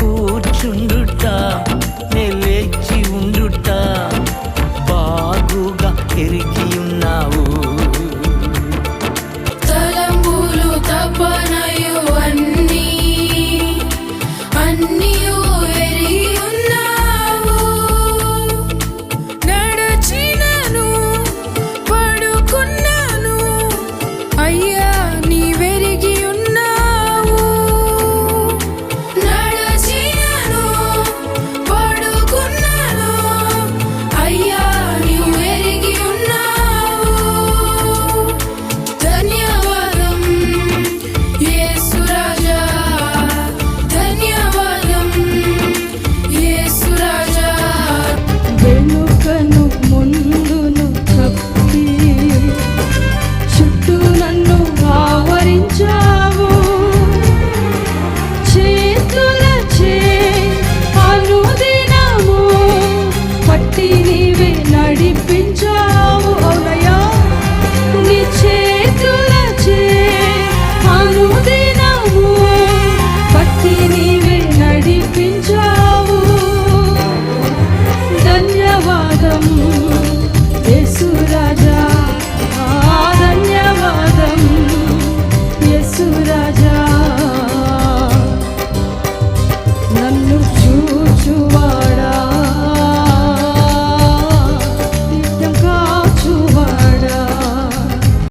కూర్చుండుట నిలిచి ఉండుట బాగుగా ఎరిగి ఉన్నావు. తలంబూలు తపనయు అన్నీ అన్నీ